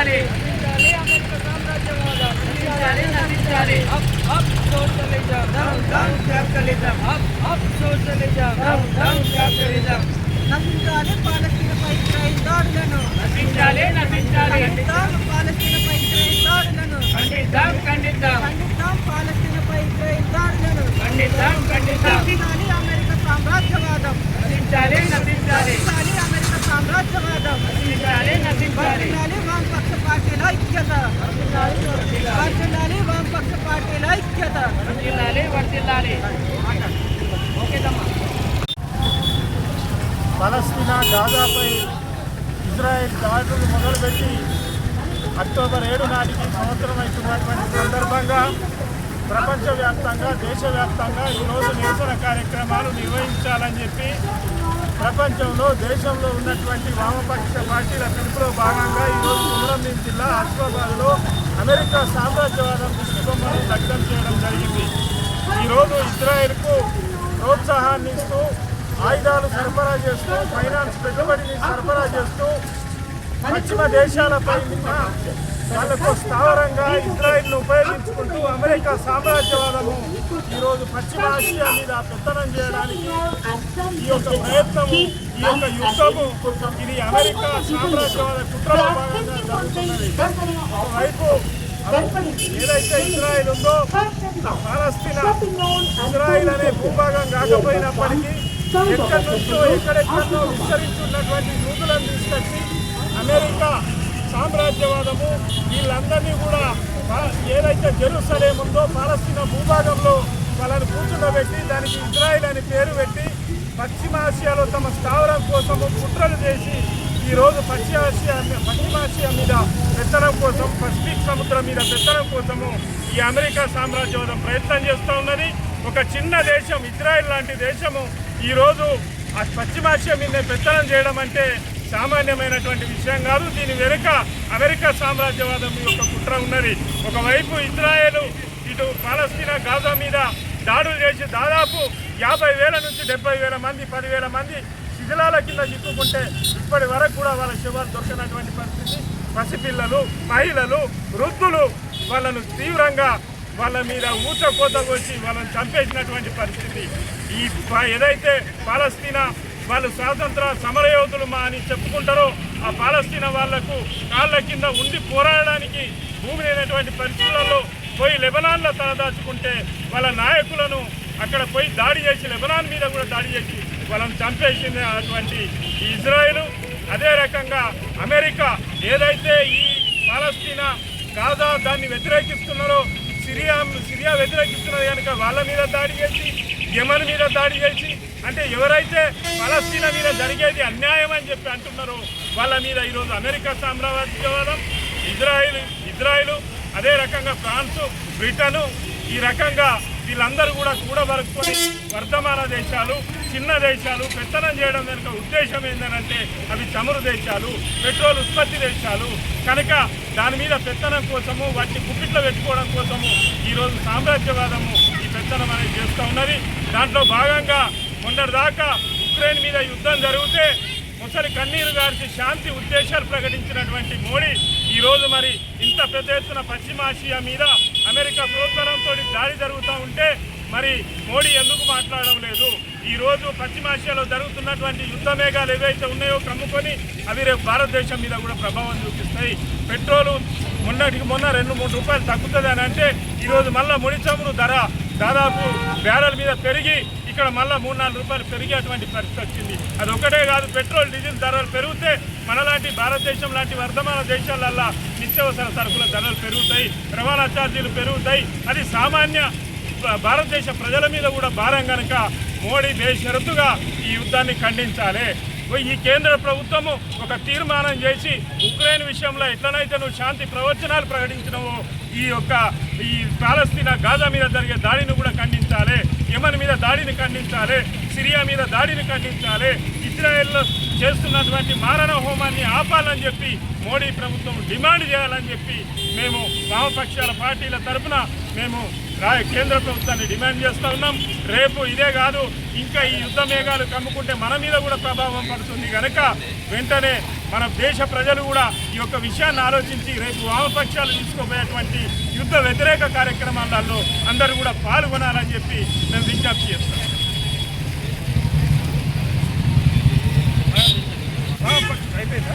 నశించాలి నశించాలి పాలస్తీనపై ఇజ్రాయిల్ దాడులను నశించాలి నశించాలి పాలస్తీనపై ఇజ్రాయిల్ దాడులను ఖండిద్దాం ఖండిద్దాం. పలస్తీనా గాజాపై ఇజ్రాయెల్ దాడులు మొదలుపెట్టి అక్టోబర్ ఏడు నాటికి సంవత్సరం అవుతున్నటువంటి సందర్భంగా ప్రపంచవ్యాప్తంగా దేశవ్యాప్తంగా ఈరోజు నిరసన కార్యక్రమాలు నిర్వహించాలని చెప్పి ప్రపంచంలో దేశంలో ఉన్నటువంటి వామపక్ష పార్టీల పిలుపులో భాగంగా ఈరోజు కుమరంభీం జిల్లా హస్మాబాద్లో అమెరికా సామ్రాజ్యవాదం దృష్టిబొమ్మను దగ్ధం చేయడం జరిగింది. ఈరోజు ఇజ్రాయెల్కు ప్రోత్సాహాన్ని ఇస్తూ ఆయుధాలు సరఫరా చేస్తూ ఫైనాన్స్ పెట్టుబడిని సరఫరా చేస్తూ పశ్చిమ దేశాలపై వాళ్ళకు స్థావరంగా ఇజ్రాయిల్ను ఉపయోగించుకుంటూ అమెరికా సామ్రాజ్యవాదము ఈరోజు పశ్చిమ ఆసియా మీద పెత్తనం చేయడానికి ఈ యొక్క ప్రయత్నము ఈ యొక్క యుద్ధము ఇది అమెరికా సామ్రాజ్యవాద కుట్రలో భాగంగా జరుగుతున్నది. ఒకవైపు ఏదైతే ఇజ్రాయిల్ ఉందో పాలస్తీనా ఇజ్రాయిల్ అనే భూభాగం కాకపోయినప్పటికీ ఎక్కడి నుంచో ఎక్కడెక్కడో విస్తరించున్నటువంటి యూదులను తీసుకొచ్చి అమెరికా సామ్రాజ్యవాదము వీళ్ళందరినీ కూడా ఏదైతే జెరూసలేం ఉందో పాలస్తీనా భూభాగంలో వాళ్ళని కూర్చుండబెట్టి దానికి ఇజ్రాయిల్ అని పేరు పెట్టి పశ్చిమాసియాలో తమ స్థావరం కోసము కుట్రలు చేసి ఈరోజు పశ్చిమాసియా పశ్చిమాసియా మీద పెత్తనం కోసం పసిఫిక్ సముద్రం మీద పెత్తనం కోసము ఈ అమెరికా సామ్రాజ్యవాదం ప్రయత్నం చేస్తూ ఉన్నది. ఒక చిన్న దేశం ఇజ్రాయెల్ లాంటి దేశము ఈరోజు ఆ పశ్చిమాసియా మీద పెత్తనం చేయడం అంటే సామాన్యమైనటువంటి విషయం కాదు. దీని వెనుక అమెరికా సామ్రాజ్యవాదం యొక్క కుట్ర ఉన్నది. ఒకవైపు ఇజ్రాయేల్ ఇటు పాలస్తీనా గాజా మీద దాడులు చేసి దాదాపు యాభై వేల నుంచి డెబ్బై వేల మంది పదివేల మంది శిథిలాల కింద చిక్కుకుంటే ఇప్పటి వరకు కూడా వాళ్ళ శివాలు దొరకనటువంటి పరిస్థితి. పసిపిల్లలు మహిళలు వృద్ధులు వాళ్ళను తీవ్రంగా వాళ్ళ మీద ఊచ కోత కోసి వాళ్ళని చంపేసినటువంటి పరిస్థితి. ఈ ఏదైతే పాలస్తీనా వాళ్ళు స్వాతంత్ర సమరయోధులు మా అని చెప్పుకుంటారో ఆ పాలస్తీనా వాళ్ళకు కాళ్ళ కింద ఉండి పోరాడడానికి భూమి లేనటువంటి పరిస్థితులలో పోయి లెబనాన్లో తలదాచుకుంటే వాళ్ళ నాయకులను అక్కడ పోయి దాడి చేసి లెబనాన్ మీద కూడా దాడి చేసి వాళ్ళని చంపేసింది అటువంటి ఈ ఇజ్రాయెల్. అదే రకంగా అమెరికా ఏదైతే ఈ పాలస్తీనా కాదా దాన్ని వ్యతిరేకిస్తున్నారో సిరియా సిరియా వ్యతిరేకిస్తున్నది కనుక వాళ్ళ మీద దాడి చేసి యమన్ మీద దాడి చేసి అంటే ఎవరైతే ఫలస్తీనా మీద జరిగేది అన్యాయం అని చెప్పి అంటున్నారో వాళ్ళ మీద ఈరోజు అమెరికా సామ్రాజ్యవాదం ఇజ్రాయిల్ ఇజ్రాయిల్ అదే రకంగా ఫ్రాన్స్ బ్రిటను ఈ రకంగా వీళ్ళందరూ కూడా చూడబరుచుకొని వర్ధమాన దేశాలు చిన్న దేశాలు పెత్తనం చేయడం వెనుక ఉద్దేశం ఏంటంటే అవి చమురు దేశాలు పెట్రోల్ ఉత్పత్తి దేశాలు. కనుక దాని మీద పెత్తనం కోసము వాటిని గుప్పిట్లో పెట్టుకోవడం కోసము ఈరోజు సామ్రాజ్యవాదము ఈ పెత్తనం అనేది చేస్తూ ఉన్నది. దాంట్లో భాగంగా మొన్నటిదాకా ఉక్రెయిన్ మీద యుద్ధం జరిగితే ముసలి కన్నీరు గారికి శాంతి ఉద్దేశాలు ప్రకటించినటువంటి మోడీ ఈరోజు మరి ఇంత పెద్ద ఎత్తున పశ్చిమాసియా మీద అమెరికా ప్రోత్సాహంతో దాడి జరుగుతూ ఉంటే మరి మోడీ ఎందుకు మాట్లాడడం లేదు? ఈరోజు పశ్చిమాసియాలో జరుగుతున్నటువంటి యుద్ధ మేఘాలు ఏవైతే ఉన్నాయో కమ్ముకొని అవి రేపు భారతదేశం మీద కూడా ప్రభావం చూపిస్తాయి. పెట్రోలు మొన్నటికి మొన్న రెండు మూడు రూపాయలు తగ్గుతుంది అని అంటే ఈరోజు మళ్ళీ ముడి చమురు ధర దాదాపు బ్యారల్ మీద పెరిగి ఇక్కడ మళ్ళీ మూడు నాలుగు రూపాయలు పెరిగేటువంటి పరిస్థితి వచ్చింది. అది ఒకటే కాదు పెట్రోల్ డీజిల్ ధరలు పెరిగితే మనలాంటి భారతదేశం లాంటి వర్ధమాన దేశాలల్లా నిత్యావసర సరుకుల ధరలు పెరుగుతాయి రవాణా ఛార్జీలు పెరుగుతాయి. అది సామాన్య భారతదేశ ప్రజల మీద కూడా భారం కనుక మోడీ బేషరతుగా ఈ యుద్ధాన్ని ఖండించాలి. ఈ కేంద్ర ప్రభుత్వము ఒక తీర్మానం చేసి ఉక్రెయిన్ విషయంలో ఎట్లనైతే నువ్వు శాంతి ప్రవచనాలు ప్రకటించినవో ఈ యొక్క ఈ పాలస్తీనా గాజా మీద జరిగే దాడిని కూడా ఖండించాలి యమన్ మీద దాడిని ఖండించాలి సిరియా మీద దాడిని ఖండించాలి ఇజ్రాయెల్లో చేస్తున్నటువంటి మారణ హోమాన్ని ఆపాలని చెప్పి మోడీ ప్రభుత్వం డిమాండ్ చేయాలని చెప్పి మేము వామపక్షాల పార్టీల తరఫున మేము రా కేంద్ర ప్రభుత్వాన్ని డిమాండ్ చేస్తూ ఉన్నాం. రేపు ఇదే కాదు ఇంకా ఈ యుద్ధ మేఘాలు కమ్ముకుంటే మన మీద కూడా ప్రభావం పడుతుంది కనుక వెంటనే మన దేశ ప్రజలు కూడా ఈ యొక్క విషయాన్ని ఆలోచించి రేపు వామపక్షాలు తీసుకోబోయేటువంటి చేసి యుద్ధ వ్యతిరేక కార్యక్రమాలలో అందరూ కూడా పాల్గొనాలని చెప్పి మేము విజ్ఞప్తి చేస్తాం. అయిపోయిందా?